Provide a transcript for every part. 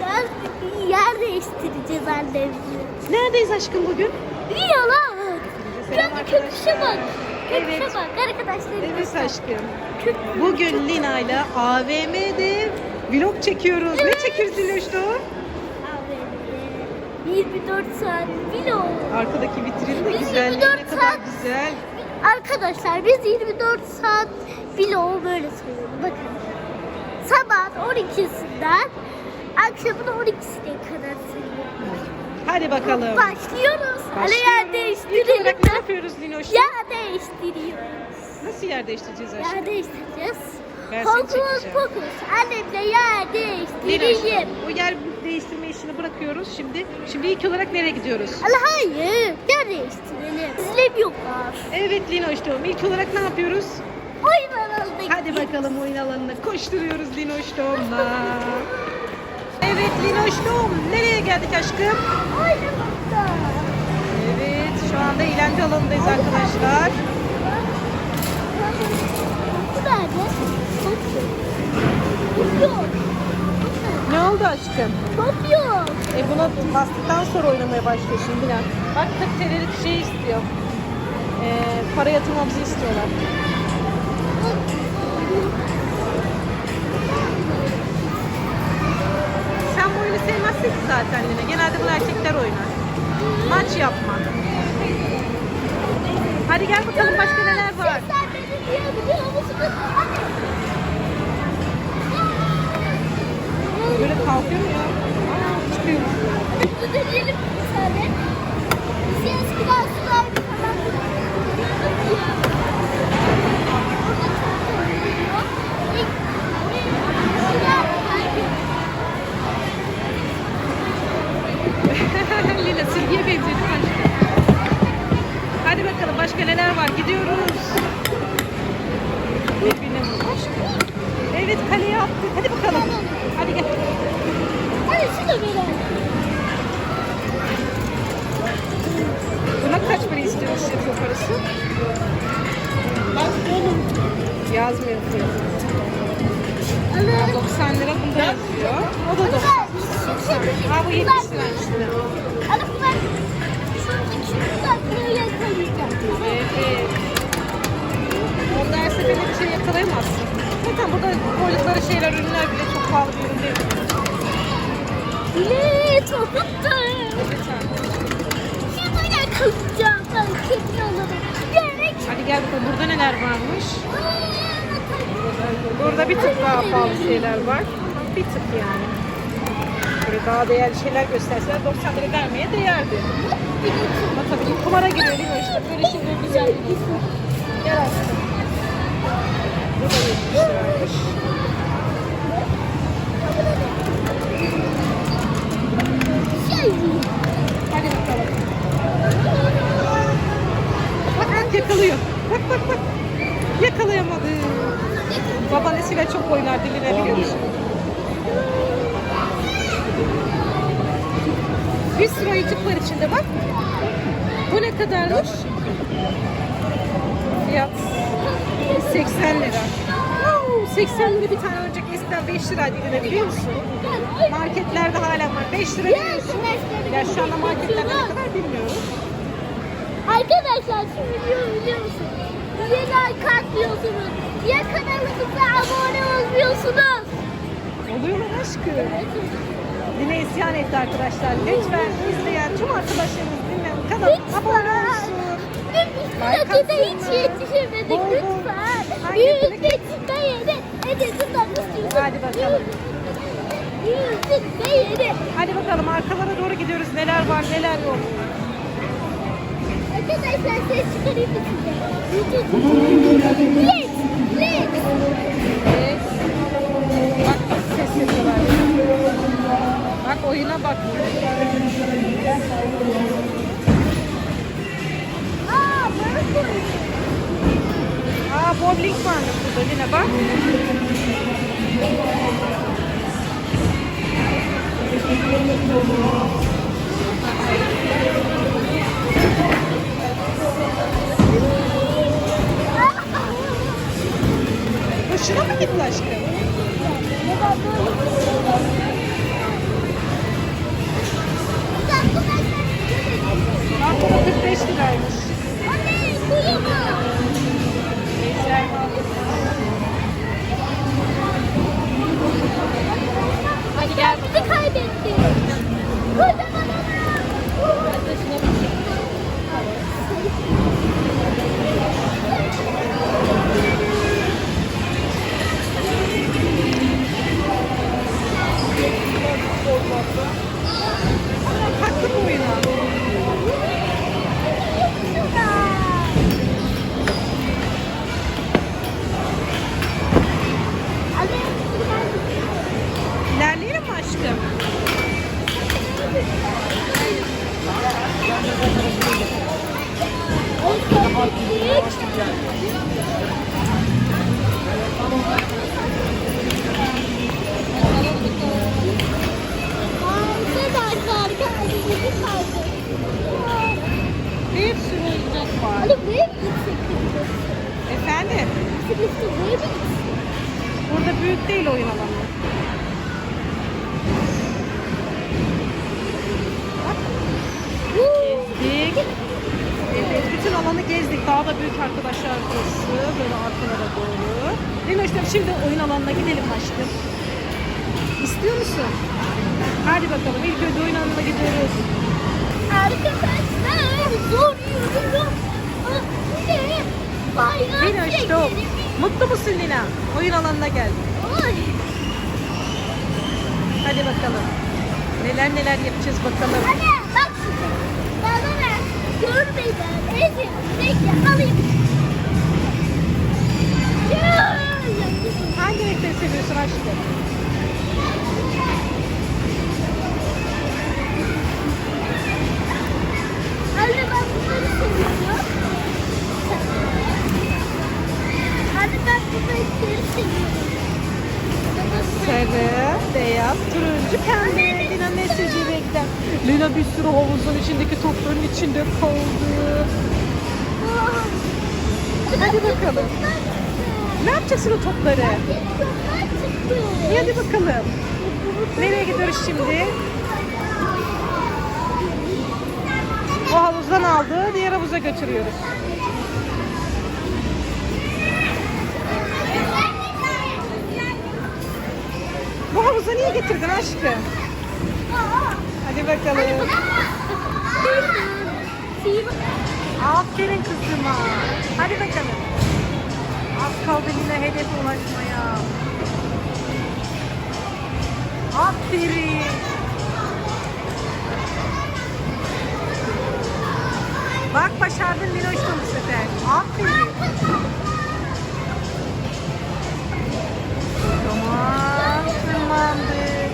Arkadaşlar yer değiştireceğiz annemle. Neredeyiz aşkım bugün? Yalan. Gel köpüşe bak. Köpüşe Evet. bak arkadaşlar. Evet aşkım. Bugün Lina ile AVM'de vlog çekiyoruz. Ne çekiyoruz Diloş'ta? 24 saat vlog. Arkadaki vitrin de Biz güzel. 24 Ne kadar saat- güzel. Arkadaşlar biz 24 saat vlogu böyle sayıyoruz. Bakın. Sabah 12'sinden akşamın 12'sine kadar sayıyoruz. Hadi bakalım. Başlıyoruz. Hadi yer Başlıyoruz. İlk değiştirelim. olarak ne yapıyoruz Linoş? Yer değiştiriyoruz. Nasıl yer değiştireceğiz aşkım? Yer değiştireceğiz. Ben Hokus pokus. Annemle yer değiştireyim. o yer değiştirme işini bırakıyoruz. Şimdi şimdi ilk olarak nereye gidiyoruz? Allah hayır. Yer değiştirelim. İzlemiyorlar. Evet Linoş'tum. İlk olarak ne yapıyoruz? Oyun alanına Hadi bakalım oyun alanına koşturuyoruz Linoş'tumla. Evet Linoş'tum. Nereye geldik aşkım? Oynamakta. Evet şu anda eğlence alanındayız arkadaşlar. Ne oldu aşkım? Top yok. E buna bastıktan sonra oynamaya başlıyor şimdi. Bak tabii telerik şey istiyor. E, para yatırmamızı istiyorlar. Oyunu sevmezsin ki zaten Lina. Genelde bunu erkekler oynar. Maç yapma. Hadi gel bakalım başka neler var. Böyle kalkıyor mu ya? Aa, çıkıyor. Dur deneyelim bir saniye. Biz eskiden sularda Lina silgiye benziyor? Hadi bakalım başka neler var? Gidiyoruz. Birbirine vurmuş. Evet kaleye attık. Hadi bakalım. Hadi gel. Hadi şunu verelim. Buna kaç para istiyormuş yapıyor parası? Yazmıyor fiyatı. Alın. 90 lira bunda yazıyor. O da 90. Ha bu 70 liraymış Lina. Alın ben şuradaki böyle koyacağım. Evet. Her seferinde bir şey yakalayamazsın. Zaten burada koydukları şeyler, ürünler bile çok pahalı bir ürün değil. Ne topuktu. Lütfen. Şunu yakalayacağım ben kedi olurum. Gerek. Hadi gel bakalım burada neler varmış. Burada bir tık daha pahalı şeyler var. Bir tık yani. Böyle daha değerli şeyler gösterseler 90 lira vermeye değerdi. Ama tabii ki kumara giriyor değil mi? İşte böyle şeyler güzel değil. Gel aslında. Bu da 70 liraymış. Şey. Hadi bakalım. Bak bak yakalıyor. Bak bak bak. Yakalayamadı. Babaannesiyle çok oynar diline biliyor musun? Bir sürü ayıcık var içinde bak. Bu ne kadarmış? Fiyat 80 lira. Oo, 80 lira bir tane oyuncak eskiden 5 liraydı yine biliyor musun? Marketlerde hala var. 5 lira veriyorsun. Ya şu anda marketlerde ne kadar bilmiyorum. Arkadaşlar şu videoyu biliyor musunuz? Niye like atmıyorsunuz? Niye kanalımıza abone olmuyorsunuz? Oluyorlar aşkım. Yine isyan etti arkadaşlar. Lütfen izleyen tüm arkadaşlarımız dinleyin. Kanalıma abone olsun. De hiç yetişemedik boy. lütfen. Yüzde yedi. Edesinden üstümüze. Hadi bakalım. Yüzde yedi. Hadi bakalım arkalara doğru gidiyoruz. Neler var neler yok. Arkadaşlar ses çıkarayım mı size? Lex. Lex. Bak oyuna bak. Aa Aa bowling varmış burada yine bak. Hoşuna mı gitti aşkım? 45 liraymış. Anne, suyu var. Burada büyük değil oyun alanı. Gezdik. Evet, bütün alanı gezdik. Daha da büyük arkadaşlar burası. Böyle arkalara doğru. Linoş'cum şimdi oyun alanına gidelim aşkım. İstiyor musun? Hadi bakalım. İlk önce oyun alanına gidiyoruz. Arkadaşlar zor yürüyorum. Ah, Ne? Bayram çekelim. Mutlu musun Lina? Oyun alanına geldik. Ay. Hadi bakalım. Neler neler yapacağız bakalım. Anne bak şimdi. Bana ver. Görmeden ezin. Bekle alayım. Hangi renkleri seviyorsun aşkım? Anne ben bunları seviyorum. Sarı, beyaz, turuncu, pembe. Lina sevdiği renkler. Lina bir sürü havuzun içindeki topların içinde kaldı. Hadi bakalım. Ne yapacaksın o topları? Hadi bakalım. Nereye gidiyoruz şimdi? O havuzdan aldı, diğer havuza götürüyoruz. Havuza niye getirdin aşkım? Hadi bakalım. Aferin kızıma. Hadi bakalım. Az kaldı yine hedefe ulaşmaya. Aferin. Bak başardın Miroş'la bu sefer. Aferin. Tamam. Tırmandık.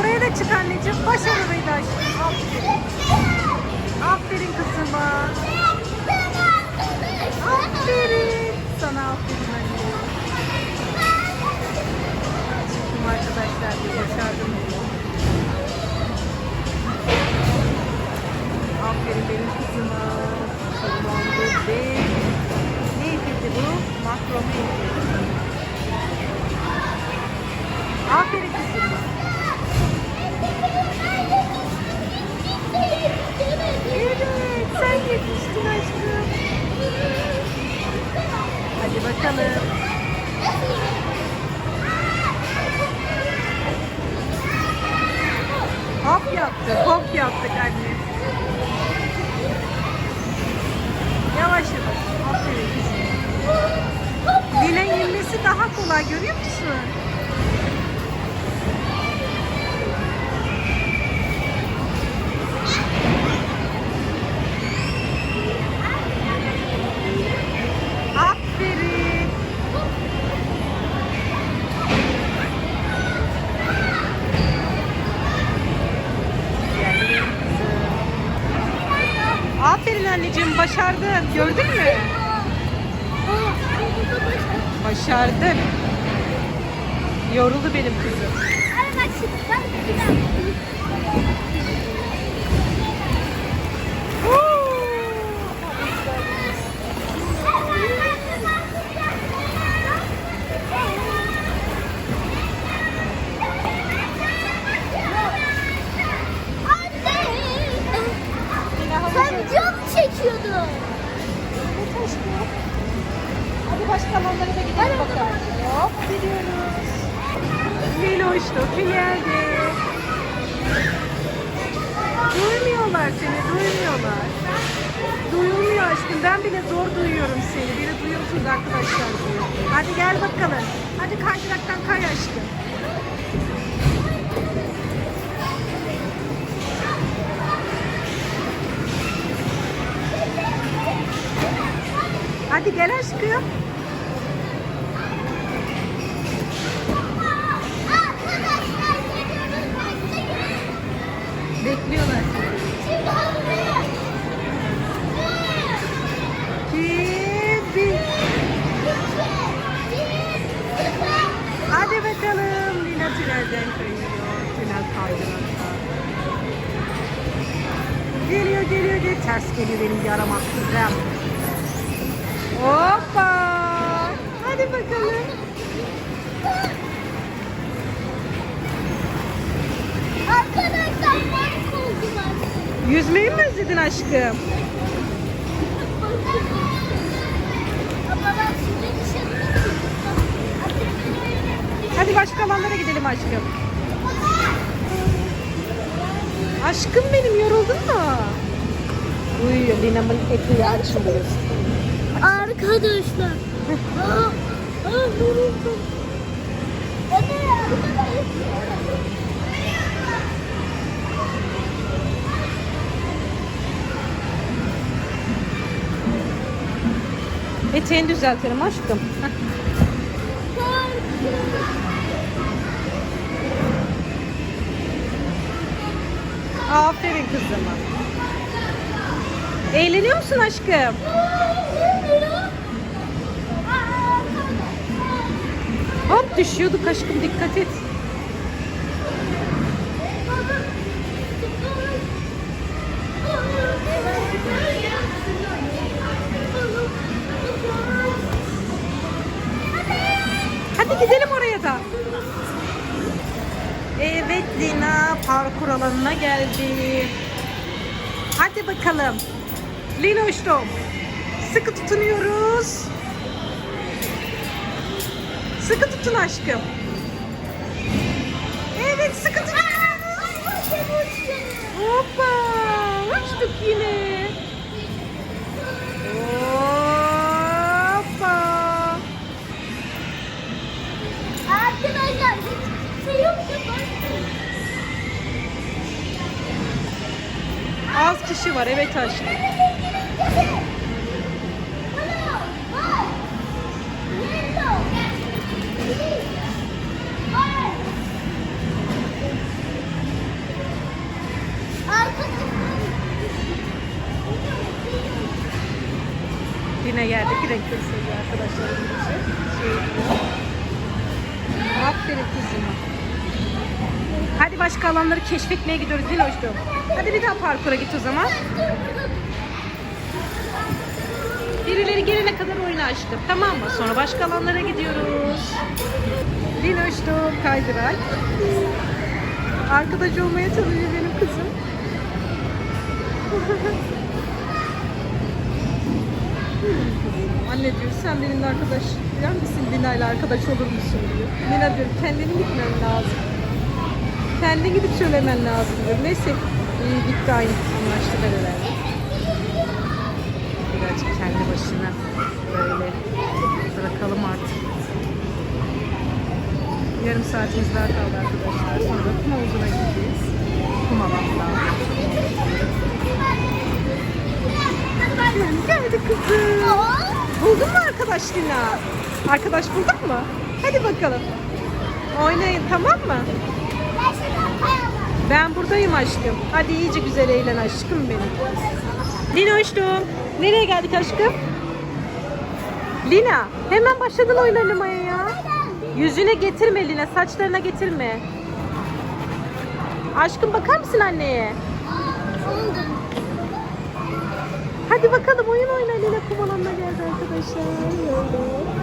Oraya da çık anneciğim. Başarılıydı aşkım. Aferin. Aferin kızıma. Aferin. Sana aferin anne. Çıktım arkadaşlar. Başardım. Aferin benim kızıma. İpiydi bu? Musun? Aferin. Aferin anneciğim başardın. Gördün mü? Başardın. Yoruldu benim kızım. Sen cam çekiyordun. Hadi başka alanda Miloş Topi geldi. Duymuyorlar seni, duymuyorlar. Duyulmuyor aşkım. Ben bile zor duyuyorum seni. Biri duyuyorsunuz arkadaşlar. Hadi gel bakalım. Hadi kaydıraktan kay aşkım. Hadi gel aşkım. Bekliyorlar. Kedi. Hadi bakalım. Lina tünelden kayıyor. Tünel kaydırakta. Geliyor geliyor geliyor. Ters geliyor benim yaramak kızım. Hoppa. Hadi bakalım. Yüzmeyi mi özledin aşkım? Hadi başka alanlara gidelim aşkım. Aşkım benim yoruldun mu? Uyuyor Lina'mın eti açmıyoruz. Arkadaşlar. Aa, aa, yoruldum. Arkadaşlar. Eteğini düzeltelim aşkım. Aferin kızıma. Eğleniyor musun aşkım? Hop düşüyorduk aşkım dikkat et. Hadi gidelim oraya da. Evet Lina parkur alanına geldi. Hadi bakalım. Linoş'tum. Sıkı tutunuyoruz. Sıkı tutun aşkım. Evet sıkı tutunuyoruz. Hoppa. Uçtuk yine. Kişi var evet aşkım. Yine yerdeki renkleri seviyor arkadaşlarım için. Şey. Aferin kızıma. Hadi başka alanları keşfetmeye gidiyoruz Diloş'cum. Hadi bir daha parkura git o zaman. Birileri gelene kadar oyna aşkım. Tamam mı? Sonra başka alanlara gidiyoruz. Diloş'cum kaydırak. Arkadaş olmaya çalışıyor benim kızım. Anne diyor sen benimle arkadaş bilen misin? Lina ile arkadaş olur musun diyor. Lina diyor kendini gitmen lazım. Kendin gidip söylemen lazım diyor. Neyse gitti aynı anlaştılar herhalde. Birazcık kendi başına böyle bırakalım artık. Yarım saatimiz daha kaldı arkadaşlar. Sonra kum havuzuna gideceğiz. Kum alanına. Geldi kızım. Buldun mu arkadaş Lina? Arkadaş buldun mu? Hadi bakalım. Oynayın tamam mı? Ben buradayım aşkım. Hadi iyice güzel eğlen aşkım benim. Lina hoştum. Nereye geldik aşkım? Lina hemen başladın oyun oynamaya ya. Yüzüne getirme Lina. Saçlarına getirme. Aşkım bakar mısın anneye? Hadi bakalım oyun oyna Lina kum alanına geldi arkadaşlar.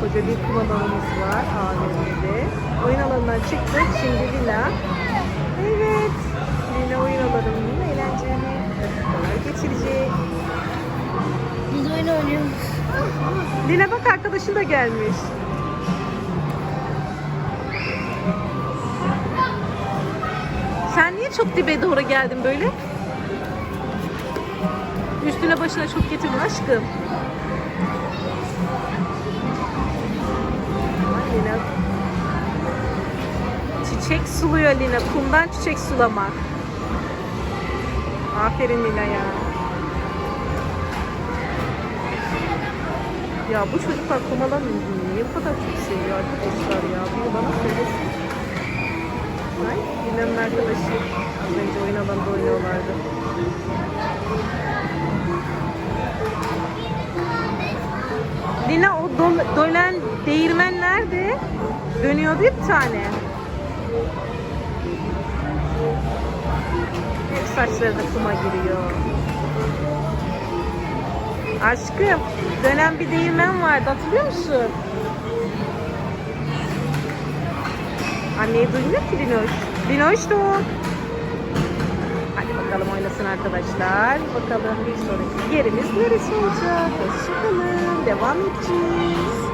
Koca bir kum alanımız var AVM'de. Oyun alanından çıktık. Şimdi Lina. Evet. Lina oyun alanının eğlenceli dakikalar geçirecek. Biz oyun oynuyoruz. Lina bak arkadaşın da gelmiş. Sen niye çok dibe doğru geldin böyle? Üstüne başına çok getirme aşkım. Suluyor Lina. Kumdan çiçek sulama. Aferin Lina ya. Ya bu çocuklar kumalan niye bu kadar çok seviyor arkadaşlar ya? Bunu bana söylesin. Ay, Lina'nın arkadaşı. Az önce oyun alanında oynuyorlardı. Lina o dol- dönen değirmen nerede? Dönüyordu bir tane. Hep saçları da kuma giriyor. Aşkım, dönen bir değirmen vardı hatırlıyor musun? Anneyi duymuyor ki Dinoş. Dinoş da. Hadi bakalım oynasın arkadaşlar. Bakalım bir sonraki yerimiz neresi olacak? Hoşçakalın. Devam edeceğiz.